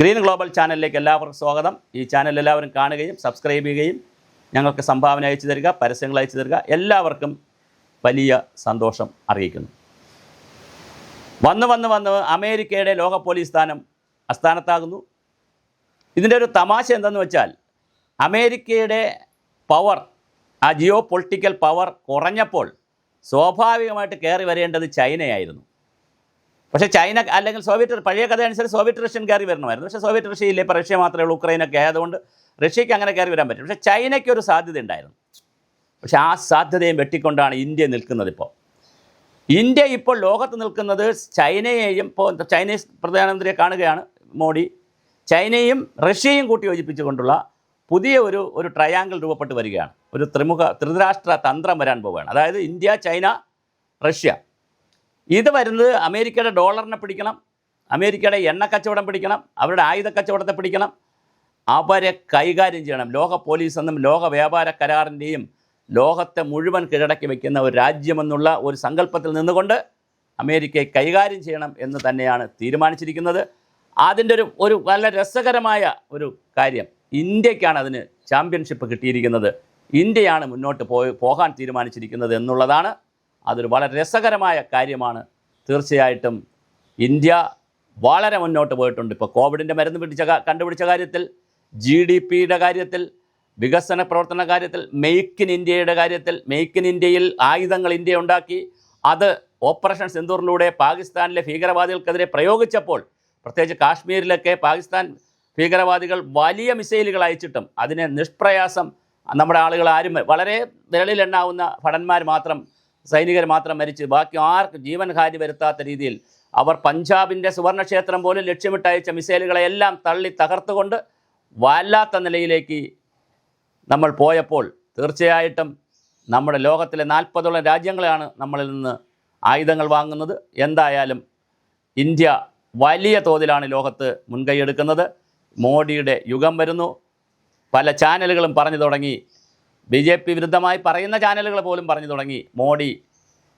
Green global ചാനലിലേക്ക് എല്ലാവർക്കും സ്വാഗതം. ഈ ചാനൽ എല്ലാവരും കാണുകയും സബ്സ്ക്രൈബ് ചെയ്യുകയും ഞങ്ങൾക്ക് സംഭാവന അയച്ചു തരിക പരസ്യങ്ങൾ അയച്ചു തരിക എല്ലാവർക്കും വലിയ സന്തോഷം അറിയിക്കുന്നു. വന്ന് വന്ന് വന്ന് അമേരിക്കയുടെ ലോക പോലീസ് സ്ഥാനം അസ്ഥാനത്താകുന്നു ഇതിന്റെ ഒരു തമാശ എന്തെന്ന് വെച്ചാൽ അമേരിക്കയുടെ പവർ ആ ജിയോ പൊളിറ്റിക്കൽ പവർ കുറഞ്ഞപ്പോൾ സ്വാഭാവികമായിട്ട് കയറി വരേണ്ടത് ചൈനയായിരുന്നു. പക്ഷേ ചൈന അല്ലെങ്കിൽ സോവിയറ്റ് പഴയ കഥ അനുസരിച്ച് സോവിയറ്റ് റഷ്യൻ കയറി വരണമായിരുന്നു. പക്ഷേ സോവിയറ്റ് റഷ്യയിലെ ഇപ്പോൾ റഷ്യ മാത്രമേ ഉള്ളൂ ഉക്രൈനൊക്കെ ആയതുകൊണ്ട് റഷ്യയ്ക്ക് അങ്ങനെ കയറി വരാൻ പറ്റും പക്ഷേ ചൈനയ്ക്ക് ഒരു സാധ്യത ഉണ്ടായിരുന്നു. പക്ഷേ ആ സാധ്യതയും വെട്ടിക്കൊണ്ടാണ് ഇന്ത്യ നിൽക്കുന്നത് ഇപ്പോൾ. ഇന്ത്യ ഇപ്പോൾ ലോകത്ത് നിൽക്കുന്നത് ചൈനയെയും ഇപ്പോൾ ചൈനീസ് പ്രധാനമന്ത്രിയെ കാണുകയാണ് മോഡി. ചൈനയും റഷ്യയും കൂട്ടി യോജിപ്പിച്ചുകൊണ്ടുള്ള പുതിയ ഒരു ഒരു ട്രയാങ്കിൾ രൂപപ്പെട്ട് വരികയാണ്. ഒരു ത്രിമുഖ ത്രിരാഷ്ട്ര തന്ത്രം വരാൻ പോവുകയാണ്. അതായത് ഇന്ത്യ ചൈന റഷ്യ. ഇത് വരുന്നത് അമേരിക്കയുടെ ഡോളറിനെ പിടിക്കണം അമേരിക്കയുടെ എണ്ണ കച്ചവടം പിടിക്കണം അവരുടെ ആയുധ കച്ചവടത്തെ പിടിക്കണം. അവരെ കൈകാര്യം ചെയ്യണം. ലോക പോലീസ് എന്നും ലോക വ്യാപാര കരാറിന്റെയും ലോകത്തെ മുഴുവൻ കീഴടക്കി വയ്ക്കുന്ന ഒരു രാജ്യമെന്നുള്ള ഒരു സങ്കല്പത്തിൽ നിന്നുകൊണ്ട് അമേരിക്കയെ കൈകാര്യം ചെയ്യണം എന്ന് തന്നെയാണ് തീരുമാനിച്ചിരിക്കുന്നത്. അതിന്റെ ഒരു ഒരു നല്ല രസകരമായ ഒരു കാര്യം ഇന്ത്യക്കാണ് അതിന് ചാമ്പ്യൻഷിപ്പ് കിട്ടിയിരിക്കുന്നത്. ഇന്ത്യയാണ് മുന്നോട്ട് പോയി പോകാൻ തീരുമാനിച്ചിരിക്കുന്നത് എന്നുള്ളതാണ്. അതൊരു വളരെ രസകരമായ കാര്യമാണ്. തീർച്ചയായിട്ടും ഇന്ത്യ വളരെ മുന്നോട്ട് പോയിട്ടുണ്ട്. ഇപ്പോൾ കോവിഡിന്റെ മരുന്ന് പിടിച്ച കണ്ടുപിടിച്ച കാര്യത്തിൽ ജി ഡി പിയുടെ കാര്യത്തിൽ വികസന പ്രവർത്തന കാര്യത്തിൽ മെയ്ക്ക് ഇൻ ഇന്ത്യയുടെ കാര്യത്തിൽ മെയ്ക്ക് ഇൻ ഇന്ത്യയിൽ ആയുധങ്ങൾ ഇന്ത്യ ഉണ്ടാക്കി. അത് ഓപ്പറേഷൻ സിന്ദൂറിലൂടെ പാകിസ്ഥാനിലെ ഭീകരവാദികൾക്കെതിരെ പ്രയോഗിച്ചപ്പോൾ പ്രത്യേകിച്ച് കാശ്മീരിലൊക്കെ പാകിസ്ഥാൻ ഭീകരവാദികൾ വലിയ മിസൈലുകൾ അയച്ചിട്ടും അതിനെ നിഷ്പ്രയാസം നമ്മുടെ ആളുകൾ ആരും വളരെ വിരളിലെണ്ണാവുന്ന ഭടന്മാർ മാത്രം സൈനികർ മാത്രം മരിച്ച് ബാക്കി ആർക്കും ജീവൻ ഹാനി വരുത്താത്ത രീതിയിൽ അവർ പഞ്ചാബിന്റെ സുവർണക്ഷേത്രം പോലും ലക്ഷ്യമിട്ടയച്ച മിസൈലുകളെല്ലാം തള്ളി തകർത്തുകൊണ്ട് വല്ലാത്ത നിലയിലേക്ക് നമ്മൾ പോയപ്പോൾ തീർച്ചയായിട്ടും നമ്മുടെ ലോകത്തിലെ നാൽപ്പതോളം രാജ്യങ്ങളാണ് നമ്മളിൽ നിന്ന് ആയുധങ്ങൾ വാങ്ങുന്നത്. എന്തായാലും ഇന്ത്യ വലിയ തോതിലാണ് ലോകത്ത് മുൻകൈയെടുക്കുന്നത്. മോഡിയുടെ യുഗം വരുന്നു. പല ചാനലുകളും പറഞ്ഞു തുടങ്ങി. ബി ജെ പി വിരുദ്ധമായി പറയുന്ന ചാനലുകൾ പോലും പറഞ്ഞു തുടങ്ങി. മോഡി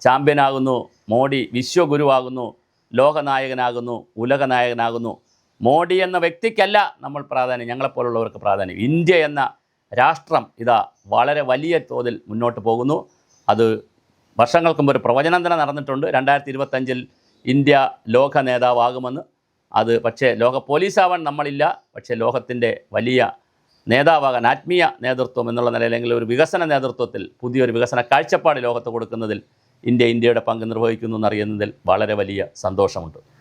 ചാമ്പ്യനാകുന്നു. മോഡി വിശ്വഗുരുവാകുന്നു. ലോകനായകനാകുന്നു. ഉലകനായകനാകുന്നു. മോഡി എന്ന വ്യക്തിക്കല്ല നമ്മൾ പ്രാധാന്യം. ഞങ്ങളെപ്പോലുള്ളവർക്ക് പ്രാധാന്യം. ഇന്ത്യ എന്ന രാഷ്ട്രം ഇതാ വളരെ വലിയ തോതിൽ മുന്നോട്ട് പോകുന്നു. അത് വർഷങ്ങൾക്ക് മുമ്പ് ഒരു പ്രവചനം തന്നെ നടന്നിട്ടുണ്ട്. രണ്ടായിരത്തി ഇരുപത്തഞ്ചിൽ ഇന്ത്യ ലോക നേതാവാകുമെന്ന്. അത് പക്ഷേ ലോക പോലീസാവാൻ നമ്മളില്ല. പക്ഷേ ലോകത്തിന്റെ വലിയ നേതാവാകാൻ ആത്മീയ നേതൃത്വം എന്നുള്ള നിലയിൽ അല്ലെങ്കിൽ ഒരു വികസന നേതൃത്വത്തിൽ പുതിയൊരു വികസന കാഴ്ചപ്പാട് ലോകത്ത് കൊടുക്കുന്നതിൽ ഇന്ത്യ ഇന്ത്യയുടെ പങ്ക് നിർവഹിക്കുന്നു എന്നറിയുന്നതിൽ വളരെ വലിയ സന്തോഷമുണ്ട്.